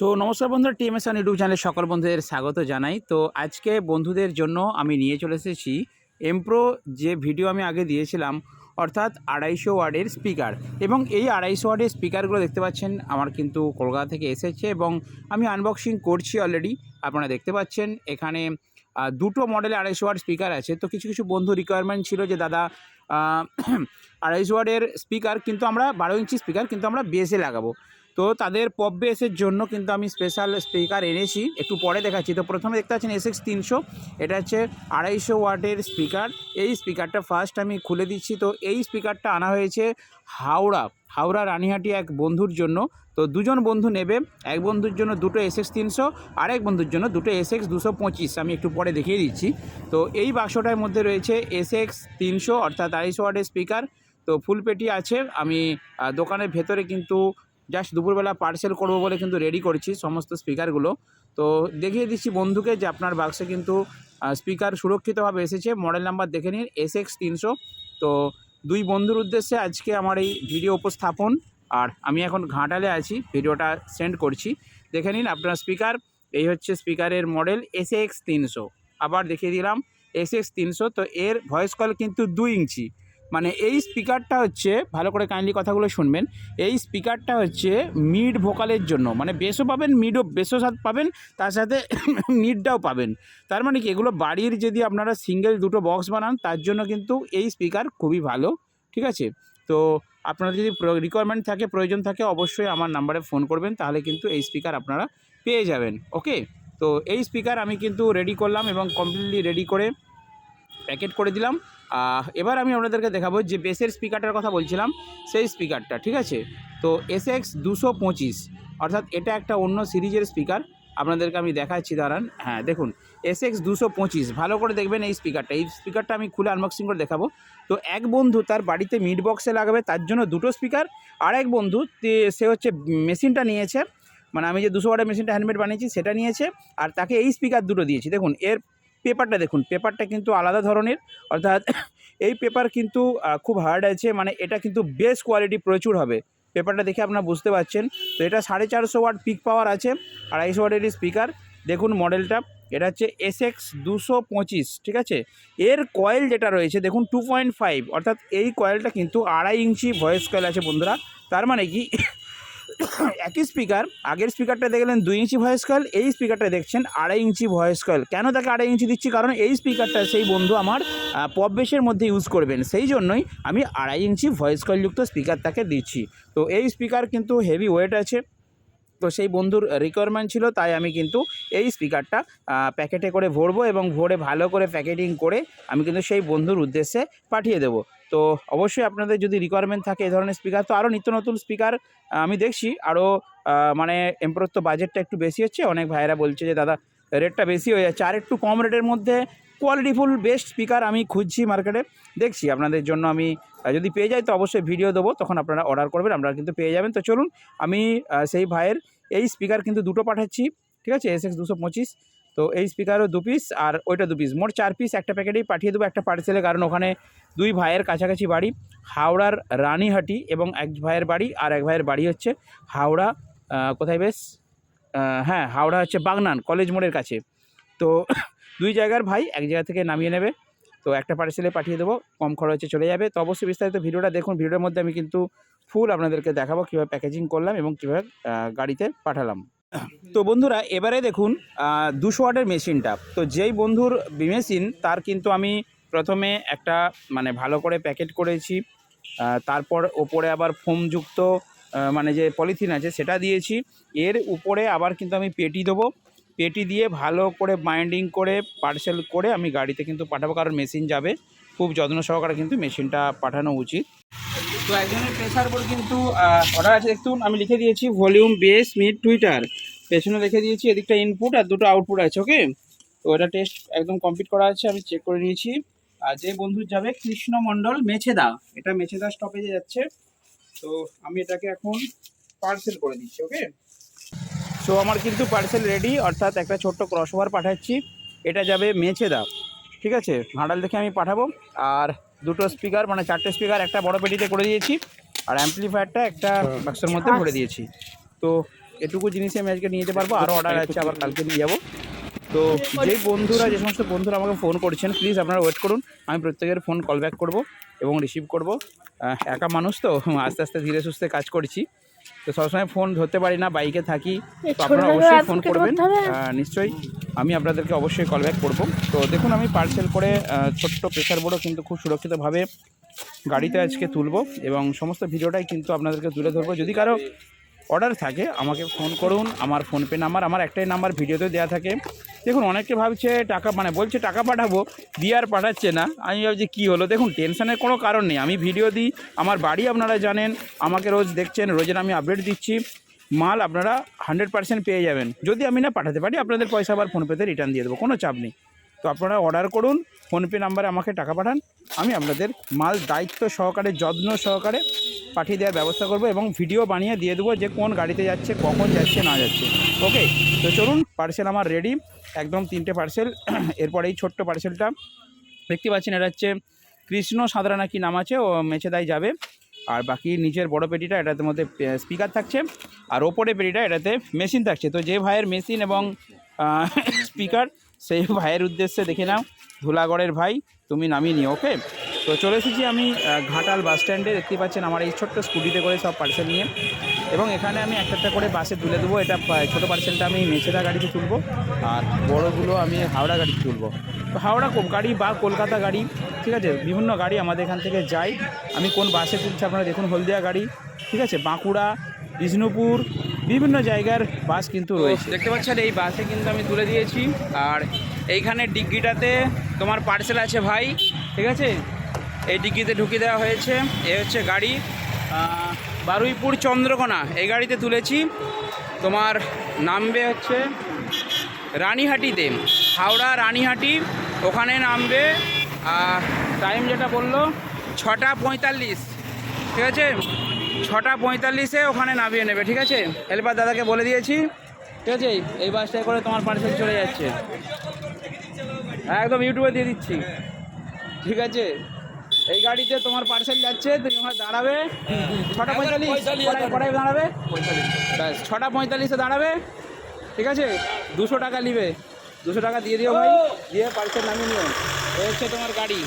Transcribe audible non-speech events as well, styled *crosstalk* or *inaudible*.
So নমস্কার বন্ধুরা টিএমএসআন YouTube চ্যানেলে সকল বন্ধুদের স্বাগত জানাই। তো আজকে বন্ধুদের জন্য আমি নিয়ে চলে এসেছি এমপ্রো যে ভিডিও আমি আগে দিয়েছিলাম, অর্থাৎ আড়াইশো ওয়ার্ডের স্পিকার এবং এই আড়াইশো ওয়ার্ডের স্পিকারগুলো দেখতে পাচ্ছেন, আমার কিন্তু কলকাতা থেকে এসেছে এবং আমি আনবক্সিং করছি অলরেডি আপনারা দেখতে পাচ্ছেন, এখানে দুটো মডেলে আড়াইশো ওয়ার্ড স্পিকার আছে। তো কিছু কিছু বন্ধু রিকোয়ারমেন্ট ছিল যে, দাদা *clears throat* আড়াইশো ওয়ার্ডের স্পিকার কিন্তু আমরা, বারো ইঞ্চি স্পিকার কিন্তু আমরা বেসে লাগাবো। তো তাদের পপ বেসের জন্য কিন্তু আমি স্পেশাল স্পিকার এনেছি। একটু পরে দেখাচ্ছি। তো প্রথমে দেখতে পাচ্ছেন এস এক্স তিনশো। এটা হচ্ছে আড়াইশো ওয়াটের স্পিকার এই স্পিকারটা ফার্স্ট আমি খুলে দিচ্ছি। তো এই স্পিকারটা আনা হয়েছে হাওড়া হাওড়া রানিহাটি এক বন্ধুর জন্য। তো দুজন বন্ধু নেবে। এক বন্ধুর জন্য দুটো এস এক্স তিনশো আর এক বন্ধুর জন্য দুটো এস এক্স দুশো পঁচিশ। আমি একটু পরে দেখিয়ে দিচ্ছি। তো এই বাক্সটার মধ্যে রয়েছে এস এক্স তিনশো অর্থাৎ আড়াইশো ওয়াটের স্পিকার তো ফুল পেটি আছে। আমি দোকানের ভেতরে কিন্তু জাস্ট দুপুরবেলা পার্সেল করব বলে কিন্তু রেডি করছি সমস্ত স্পিকারগুলো তো দেখিয়ে দিচ্ছি বন্ধুকে যে আপনার বাক্সে কিন্তু স্পিকার সুরক্ষিতভাবে এসেছে। মডেল নাম্বার দেখে নিন এস এক্স তিনশো। তো দুই বন্ধুর উদ্দেশ্যে আজকে আমার এই ভিডিও উপস্থাপন। আর আমি এখন ঘাটালে আছি ভিডিওটা সেন্ড করছি। দেখে নিন আপনার স্পিকার এই হচ্ছে স্পিকারের মডেল এস এক্স তিনশো। আবার দেখিয়ে দিলাম এস এক্স তিনশো, তো এর ভয়েস কল কিন্তু দুই ইঞ্চি। মানে এই স্পিকারটা হচ্ছে, ভালো করে কাইন্ডলি কথাগুলো শুনবেন, এই স্পিকারটা হচ্ছে মিড ভোকালের জন্য মানে বেসও পাবেন মিডও বেসও সাথে পাবেন, তার সাথে *coughs* মিডটাও পাবেন। তার মানে কি, এগুলো বাড়ির যদি আপনারা সিঙ্গেল দুটো বক্স বানান, তার জন্য কিন্তু এই স্পিকার খুবই ভালো, ঠিক আছে? তো আপনারা যদি রিকোয়ারমেন্ট থাকে, প্রয়োজন থাকে, অবশ্যই আমার নাম্বারে ফোন করবেন, তাহলে কিন্তু এই স্পিকার আপনারা পেয়ে যাবেন ওকে তো এই স্পিকার আমি কিন্তু রেডি করলাম এবং কমপ্লিটলি রেডি করে প্যাকেট করে দিলাম। এবার আমি আপনাদেরকে দেখাবো যে বেসের স্পিকারটার কথা বলছিলাম, সেই স্পিকারটা ঠিক আছে? তো এস এক্স দুশো পঁচিশ, অর্থাৎ এটা একটা অন্য সিরিজের স্পিকার আপনাদেরকে আমি দেখাচ্ছি, দাঁড়ান। হ্যাঁ দেখুন এস এক্স দুশো পঁচিশ, ভালো করে দেখবেন এই স্পিকারটা এই স্পিকারটা আমি খুলে আনবক্সিং করে দেখাবো। তো এক বন্ধু তার বাড়িতে মিড বক্সে লাগাবে, তার জন্য দুটো স্পিকার আর এক বন্ধু সে হচ্ছে মেশিনটা নিয়েছে। মানে আমি যে দুশো ওয়াটের মেশিনটা হ্যান্ডমেড বানিয়েছি, সেটা নিয়েছে। আর তাকে এই স্পিকার দুটো দিয়েছি। দেখুন, এর পেপারটা দেখুন, পেপারটা কিন্তু আলাদা ধরনের। অর্থাৎ *coughs* এই পেপার কিন্তু খুব হার্ড আছে মানে এটা কিন্তু বেস্ট কোয়ালিটি প্রচুর হবে। পেপারটা দেখে আপনারা বুঝতে পারছেন। তো এটা সাড়ে চারশো ওয়াট পিক পাওয়ার আছে, আড়াইশো ওয়াটের স্পিকার। দেখুন মডেলটা, এটা হচ্ছে এস এক্স দুশো পঁচিশ, ঠিক আছে? এর কয়েল যেটা রয়েছে, দেখুন টু পয়েন্ট ফাইভ, অর্থাৎ এই কয়েলটা কিন্তু আড়াই ইঞ্চি ভয়েস কয়েল আছে বন্ধুরা। তার মানে কি *coughs* একই স্পিকার আগের স্পিকারটা দেখলেন দুই ইঞ্চি ভয়েস কয়েল এই স্পিকারটা দেখছেন আড়াই ইঞ্চি ভয়েস কয়েল কেন তাকে আড়াই ইঞ্চি দিচ্ছি? কারণ এই স্পিকারটা সেই বন্ধু আমার পপ বেসের মধ্যে ইউজ করবেন। সেই জন্যই আমি আড়াই ইঞ্চি ভয়েস কয়েলযুক্ত স্পিকার তাকে দিচ্ছি। তো এই স্পিকার কিন্তু হেভি ওয়েট আছে। তো সেই বন্ধুর রিকোয়ারমেন্ট ছিল, তাই আমি কিন্তু এই স্পিকারটা প্যাকেটে করে ভরবো এবং ভরে ভালো করে প্যাকেটিং করে আমি কিন্তু সেই বন্ধুর উদ্দেশ্যে পাঠিয়ে দেবো। তো অবশ্যই আপনাদের যদি রিকোয়ারমেন্ট থাকে এই ধরনের স্পিকার তো আরও নিত্য নতুন স্পিকার আমি দেখছি আরও মানে এমপ্রোর তো বাজেটটা একটু বেশি হচ্ছে, অনেক ভাইয়েরা বলছে যে, দাদা রেটটা বেশি হয়ে যাচ্ছে। আর একটু কম রেটের মধ্যে কোয়ালিটিফুল বেস্ট স্পিকার আমি খুঁজছি মার্কেটে দেখছি আপনাদের জন্য আমি যদি পেয়ে যাই তো অবশ্যই ভিডিও দেবো, তখন আপনারা অর্ডার করবেন, আপনারা কিন্তু পেয়ে যাবেন। তো চলুন, আমি সেই ভাইয়ের এই স্পিকার কিন্তু দুটো পাঠাচ্ছি, ঠিক আছে? এস এক্স দুশো পঁচিশ। তো এই স্পিকারও দু পিস আর ওইটা দু পিস মোট চার পিস একটা প্যাকেটেই পাঠিয়ে দেবো, একটা পার্সেলে কারণ ওখানে দুই ভাইয়ের কাছাকাছি বাড়ি, হাওড়ার রানীহাটি এবং এক ভাইয়ের বাড়ি আর এক ভাইয়ের বাড়ি হচ্ছে হাওড়া কোথায় বেশ? হ্যাঁ হাওড়া হচ্ছে বাগনান, কলেজ মোড়ের কাছে। তো দুই জায়গার ভাই এক জায়গা থেকে নামিয়ে নেবে। তো একটা পার্সেলে পাঠিয়ে দেবো, কম খরচে চলে যাবে। তো অবশ্যই বিস্তারিত ভিডিওটা দেখুন। ভিডিওর মধ্যে আমি কিন্তু ফুল আপনাদেরকে দেখাবো কীভাবে প্যাকেজিং করলাম এবং কীভাবে গাড়িতে পাঠালাম। তো বন্ধুরা, এবারে দেখুন দুশো ওয়াটের মেশিনটা। তো যেই বন্ধুর মেশিন, তার কিন্তু আমি প্রথমে একটা মানে ভালো করে প্যাকেট করেছি। তারপর ওপরে আবার ফোমযুক্ত মানে যে পলিথিন আছে, সেটা দিয়েছি। এর উপরে আবার কিন্তু আমি পেটি দেবো। পেটি দিয়ে ভালো করে বাইন্ডিং করে পার্সেল করে আমি গাড়িতে কিন্তু পাঠাবো, কারণ মেশিন যাবে। খুব যত্ন সহকারে কিন্তু মেশিনটা পাঠানো উচিত। তো একজনের প্রেসার বোর্ড কিন্তু অর্ডার আছে। দেখুন, আমি লিখে দিয়েছি ভলিউম বেস মিড টুইটার পেছনে লিখে দিয়েছি, এদিকটা ইনপুট আর দুটো আউটপুট আছে ওকে তো এটা টেস্ট একদম কমপ্লিট করা আছে, আমি চেক করে নিয়েছি। আর যে বন্ধু যাবে, কৃষ্ণ মণ্ডল মেছেদা। এটা মেছেদা স্টপেজে যাচ্ছে। তো আমি এটাকে এখন পার্সেল করে দিচ্ছি ওকে সো আমার কিন্তু পার্সেল রেডি অর্থাৎ একটা ছোট্ট ক্রস ওভার পাঠাচ্ছি। এটা যাবে মেছেদা ঠিক আছে? ভাঁড়াল দেখে আমি পাঠাবো। আর দুটো স্পিকার মানে চারটে স্পিকার একটা বড় পেটিতে করে দিয়েছি। আর অ্যাম্পলিফায়ারটা একটা বাক্সের মধ্যে ভরে দিয়েছি। তো, এটুকু জিনিসে আমি আজকে নিয়ে যেতে পারব। আরও অর্ডার আছে, আবার কালকে নিয়ে যাব। তো যেই বন্ধুরা, যে সমস্ত বন্ধুরা আমাকে ফোন করছেন প্লিজ আপনারা ওয়েট করুন। আমি প্রত্যেকের ফোন কল ব্যাক করব এবং রিসিভ করব। একা মানুষ তো, আস্তে আস্তে ধীরে সুস্থে কাজ করছি। তো সবসময় ফোন ধরতে পারি না বাইকে থাকি তো আপনারা অবশ্যই ফোন করবেন। নিশ্চয়ই আমি আপনাদেরকে অবশ্যই কল ব্যাক করব। তো দেখুন আমি পার্সেল করে ছোট্ট প্রেশার বোর্ডও কিন্তু খুব সুরক্ষিতভাবে গাড়িতে আজকে তুলব এবং সমস্ত ভিডিওটাই কিন্তু আপনাদেরকে তুলে ধরবো। যদি কারও অর্ডার থাকে আমাকে ফোন করুন। আমার ফোনপে নাম্বার আমার একটাই নাম্বার ভিডিওতে দেওয়া থাকে। দেখুন, অনেকে ভাবছে টাকা মানে বলছে টাকা পাঠাবো দিয়ে আর পাঠাচ্ছে না। আমি ভাবছি, কী হলো? দেখুন, টেনশনের কোনো কারণ নেই। আমি ভিডিও দিই, আমার বাড়ি আপনারা জানেন, আমাকে রোজ দেখছেন রোজের আমি আপডেট দিচ্ছি। মাল আপনারা হান্ড্রেড পার্সেন্ট পেয়ে যাবেন। যদি আমি না পাঠাতে পারি, আপনাদের পয়সা আবার ফোনপেতে রিটার্ন দিয়ে দেবো, কোনো চাপ নেই। তো আপনারা অর্ডার করুন ফোনপে নাম্বারে আমাকে টাকা পাঠান, আমি আপনাদের মাল দায়িত্ব সহকারে, যত্ন সহকারে পাঠিয়ে দেওয়ার ব্যবস্থা করব এবং ভিডিও বানিয়ে দিয়ে দেবো যে কোন গাড়িতে যাচ্ছে, কখন যাচ্ছে, না যাচ্ছে। ওকে তো চলুন পার্সেল আমার রেডি একদম তিনটে পার্সেল *clears throat* এরপর এই ছোট্ট পার্সেলটা দেখতে পাচ্ছেন, এটা হচ্ছে কৃষ্ণ সাঁতরা নাকি নাম আছে, ও মেছেদাই যাবে। আর বাকি নিচের বড় পেটিটা, এটাতে মধ্যে স্পিকার থাকছে। আর ওপরে পেটিটা, এটাতে মেশিন থাকছে। তো যে ভাইয়ের মেশিন এবং স্পিকার *clears throat* সেই ভাইয়ের উদ্দেশ্যে দেখে নাও, ধুলাগড়ের ভাই, তুমি নামিয়ে নিও ওকে তো চলে এসেছি আমি ঘাটাল বাস স্ট্যান্ডে দেখতে পাচ্ছেন আমার এই ছোট্ট স্কুটিতে করে সব পার্সেল নিয়ে। এবং এখানে আমি একটা একটা করে বাসে তুলে দেবো, এটা ছোটো পার্সেলটা আমি মেছেদা গাড়িতে তুলবো, আর বড়গুলো আমি হাওড়া গাড়িতে তুলবো। তো হাওড়া গাড়ি বা কলকাতা গাড়ি, ঠিক আছে? বিভিন্ন গাড়ি আমাদের এখান থেকে যায়। আমি কোন বাসে তুলছি আপনারা দেখুন, হলদিয়া গাড়ি, ঠিক আছে? বাঁকুড়া, বিষ্ণুপুর বিভিন্ন জায়গার বাস কিন্তু রয়েছে। দেখতে পাচ্ছেন এই বাসে কিন্তু আমি তুলে দিয়েছি। আর এইখানে ডিগ্গিটাতে তোমার পার্সেল আছে ভাই ঠিক আছে? এই ডিগ্গিতে ঢুকিয়ে দেওয়া হয়েছে। এ হচ্ছে গাড়ি। বারুইপুর চন্দ্রকোনা এই গাড়িতে তুলেছি। তোমার নামবে হচ্ছে রানীহাটিতে হাওড়া রানীহাটি ওখানে নামবে। টাইম যেটা বলল ছটা পঁয়তাল্লিশ ঠিক আছে? ছটা পঁয়তাল্লিশে ওখানে নামিয়ে নেবে, ঠিক আছে? হেল্পার দাদাকে বলে দিয়েছি, ঠিক আছে? এই বাসটায় করে তোমার পার্সেল চলে যাচ্ছে। একদম ইউটিউবে দিয়ে দিচ্ছি, ঠিক আছে? এই গাড়িতে তোমার পার্সেল যাচ্ছে, তুমি ওখানে দাঁড়াবে। ছটা পঁয়তাল্লিশ কটায়- দাঁড়াবে। ব্যাস, ছটা পঁয়তাল্লিশে দাঁড়াবে, ঠিক আছে? দুশো টাকা নিবে। দুশো টাকা দিয়ে দিও ভাই, দিয়ে পার্সেল নামিয়ে নিও। হচ্ছে তোমার গাড়ি।